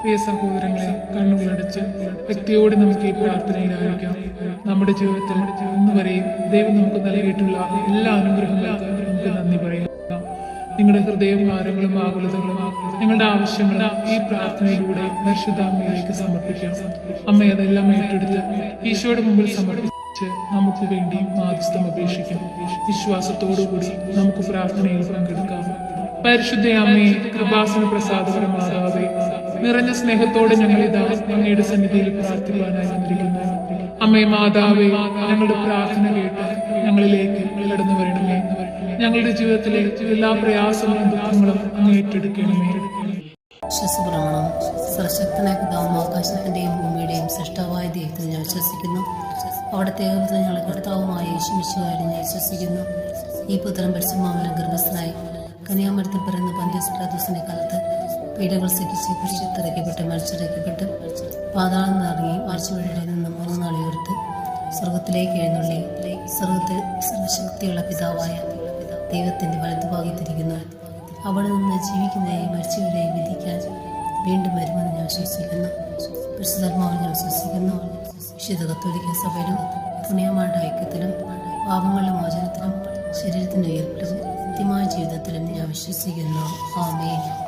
പ്രിയ സഹോദരങ്ങളെ കണ്ണുകളടച്ച് വ്യക്തിയോട് നമുക്ക് ഈ പ്രാർത്ഥനയിലായിരിക്കാം നമ്മുടെ ജീവിതത്തിൽ ഇന്ന് വരെയും ദൈവം നമുക്ക് നൽകിയിട്ടുള്ള എല്ലാ അനുഗ്രഹങ്ങളും നമുക്ക് നന്ദി പറയാം നിങ്ങളുടെ ഹൃദയഭാരങ്ങളും ആകുലതകളും നിങ്ങളുടെ ആവശ്യങ്ങളും ഈ പ്രാർത്ഥനയിലൂടെ പരിശുദ്ധാമ്മയിലേക്ക് സമർപ്പിക്കാം. അമ്മ അതെല്ലാം ഏറ്റെടുത്ത് ഈശോയുടെ മുമ്പിൽ സമർപ്പിച്ച് നമുക്ക് വേണ്ടി മാധ്യസ്ഥം അപേക്ഷിക്കാം. വിശ്വാസത്തോടുകൂടി നമുക്ക് പ്രാർത്ഥനയിൽ പങ്കെടുക്കാം. പരിശുദ്ധ അമ്മയെ കൃപാസന പ്രസാദപര മാതാവേ നിറഞ്ഞ സ്നേഹത്തോടെ ഞങ്ങൾ ഇതാ അങ്ങയുടെ സന്നിധിയിൽ പ്രാർത്ഥിക്കുവാനായി വന്നിരിക്കുന്നു. അമ്മേ മാതാവേ ഞങ്ങളുടെ പ്രാർത്ഥന കേട്ട് ഞങ്ങളിലേക്ക് കടന്നു വരണമേ. ഞങ്ങളുടെ ജീവിതത്തിലെ എല്ലാ പ്രയാസങ്ങളും ദുഃഖങ്ങളും അങ്ങ് ഏറ്റെടുക്കണമേ. വിശ്വസപ്രമാണം. സർശക്തനായ പിതാവും ആകാശത്തിന്റെയും ഭൂമിയുടെയും സൃഷ്ടവായ ദൈവത്തിൽ ഞാൻ വിശ്വസിക്കുന്നു. അവിടുത്തെ ഏകപുത്രൻ ഞങ്ങളുടെ കർത്താവുമായ യേശുമിശുകാരി ഞാൻ വിശ്വസിക്കുന്നു. ഈ പുത്രൻ പരിശുമാമലം ഗർഭസ്ഥനായി കന്യാമരത്തിൽ പിറന്ന പന്ത്യസ്പ്രാദോസിന്റെ കാലത്ത് പീഡകൾ സഹിച്ച് തിരക്കപ്പെട്ട് മത്സരിക്കപ്പെട്ട്. പാതാളം നിറങ്ങി ആഴ്ചവഴിയുടെ നിന്ന് മൂന്ന് നാളിയോർത്ത് സ്വർഗത്തിലേക്ക് എഴുന്നള്ളി. സ്വർഗത്തിൽ സർവശക്തിയുള്ള പിതാവായ ദൈവത്തിന്റെ വലതുഭാഗത്തിരിക്കുന്നു അവിടെ നിന്ന് ജീവിക്കുന്നതായി മരിച്ചവരെയും വിധിക്കാൻ വീണ്ടും വരുമെന്ന് ഞാൻ വിശ്വസിക്കുന്നു. പരിശുദ്ധർമാവിൽ ഞാൻ വിശ്വസിക്കുന്നു. വിശുദ്ധ കത്തോലിക്ക സഭയിലും പുണ്യമാരുടെ ഐക്യത്തിലും പാപങ്ങളുടെ മോചനത്തിലും ശരീരത്തിന്റെ ഉയർപ്പിലും കൃത്യമായ ജീവിതത്തിലും ഞാൻ വിശ്വസിക്കുന്നു. ആമേ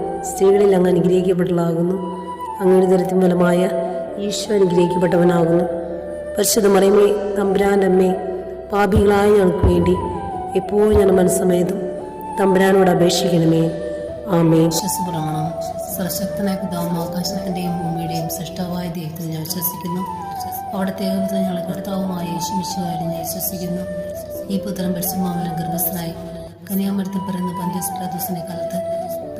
സ്ത്രീകളിൽ അങ്ങ് അനുഗ്രഹിക്കപ്പെട്ടതാകുന്നു അങ്ങയുടെ ദരത്തിൻ ഫലമായ ഈശോ അനുഗ്രഹിക്കപ്പെട്ടവനാകുന്നു. പരിശുദ്ധ മറിയമ്മേ തമ്പുരാന്റെ അമ്മേ പാപികളായ ഞങ്ങൾക്ക് വേണ്ടി എപ്പോഴും ഞാൻ മനസ്സമേതും തമ്പുരാനോട് അപേക്ഷിക്കണമേ. ആമേ വിശ്വസപ്രമാണം. സർശക്തനായ പിതാവും ആകാശത്തിന്റെയും ഭൂമിയുടെയും സൃഷ്ടാവായ ദൈവത്തിൽ ഞാൻ വിശ്വസിക്കുന്നു. അവിടുത്തെ ഞങ്ങളെ കർത്താവുമായ യേശുമിശുകാരി ഞാൻ വിശ്വസിക്കുന്നു. ഈ പുത്രം പരിശുമാമലം ഗർഭസ്ഥനായി കന്യാമരത്തിൽ പറയുന്ന പന്ത്യസ്പ്രാദോസിന്റെ കാലത്ത്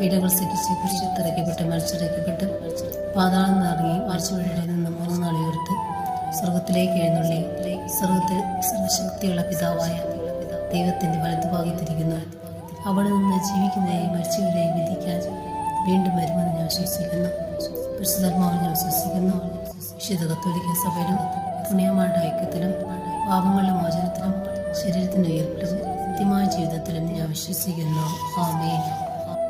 പീഡകൾ സഹിച്ച് കുരിശിത്തിറക്കപ്പെട്ട് മത്സരിക്കപ്പെട്ട് പാതാളം നിറങ്ങി ആഴ്ചവഴിയുടെ നിന്ന് മൂന്ന് നാൾ ഉയർത്ത് സ്വർഗത്തിലേക്ക് എഴുന്നള്ളി. സ്വർഗത്തിൽ സർവശക്തിയുള്ള പിതാവായ ദൈവത്തിന്റെ വലതുഭാഗത്തിരിക്കുന്നു. അവിടെ നിന്ന് ജീവിക്കുന്നതായി മരിച്ചവരെയും വിധിക്കാൻ വീണ്ടും വരുമെന്ന് ഞാൻ വിശ്വസിക്കുന്നു. പരിശുദ്ധർമാവിൽ ഞാൻ വിശ്വസിക്കുന്നു. വിശുദ്ധ കത്തോലിക്ക സഭയിലും പുണ്യമാരുടെ ഐക്യത്തിലും പാപങ്ങളുടെ മോചനത്തിലും ശരീരത്തിന്റെ ഉയർപ്പിലും കൃത്യമായ ജീവിതത്തിലും ഞാൻ വിശ്വസിക്കുന്നു. ആമേ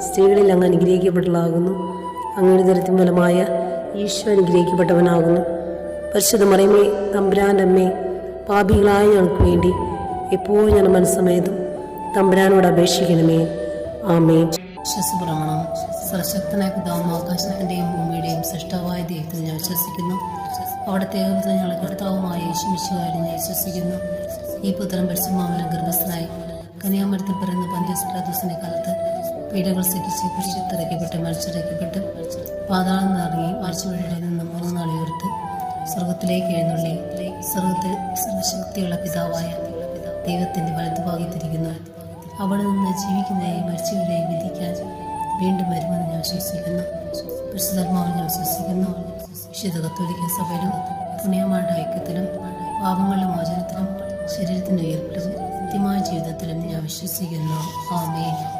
സ്ത്രീകളിൽ അങ്ങ് അനുഗ്രഹിക്കപ്പെട്ടതാകുന്നു അങ്ങയുടെ ദരിദ്രം മൂലമായ ഈശോ അനുഗ്രഹിക്കപ്പെട്ടവനാകുന്നു. പരിശുദ്ധ മറിയമേ തമ്പുരാന്റെ അമ്മേ പാപികളായ ഞങ്ങൾക്ക് വേണ്ടി എപ്പോഴും ഞാൻ മനസ്സമയതും തമ്പുരാനോട് അപേക്ഷിക്കണമേ. ആമേ വിശ്വസപ്രമാണം. സർശക്തനായ പിതാവും ആകാശത്തിന്റെയും ഭൂമിയുടെയും സൃഷ്ടവായ ദൈവത്തിൽ ഞാൻ വിശ്വസിക്കുന്നു. അവിടുത്തെ ഞങ്ങളുടെ കർത്താവുമായ യേശുമിശുകാരും ഞാൻ വിശ്വസിക്കുന്നു. ഈ പുത്രം പരിശുമാവനം ഗർഭസ്ഥനായി കന്യാമരത്തിൽ പിറന്ന പന്ത്യസ്പ്രാദോസിന്റെ കാലത്ത് പീഡകൾ സഹിച്ച് കുരിശിത്തിറക്കപ്പെട്ട് മരിച്ചിറക്കപ്പെട്ട് പാതാളം നിറങ്ങി മരിച്ചവരുടെ നിന്ന് മൂന്ന് നാളെ ഉയർത്ത് സ്വർഗത്തിലേക്ക് എഴുന്നള്ളി. സ്വർഗത്തിൽ സർവശക്തിയുള്ള പിതാവായ ദൈവത്തിന്റെ വലതുഭാഗത്തിരിക്കുന്നു. അവിടെ നിന്ന് ജീവിക്കുന്നതിനെയും മരിച്ചവരെയും വിധിക്കാൻ വീണ്ടും വരുമെന്ന് ഞാൻ വിശ്വസിക്കുന്നു. പരിശുദ്ധർമാവിൽ ഞാൻ വിശ്വസിക്കുന്നു. വിശുദ്ധ കത്തോലിക്ക സഭയിലും പുണ്യമാരുടെ ഐക്യത്തിലും പാപങ്ങളുടെ മോചനത്തിലും ശരീരത്തിന്റെ ഉയർപ്പിലും നിത്യമായ ജീവിതത്തിലും ഞാൻ വിശ്വസിക്കുന്നു. ആമേൻ.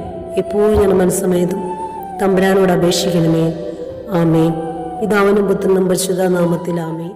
എപ്പോഴും ഞാൻ മനസ്സമേതും തമ്പുരാനോട് അപേക്ഷിക്കണമേ. ആമേ ഇതാവനും പുത്രനും പരിശുദ്ധ നാമത്തിൽ ആമേൻ.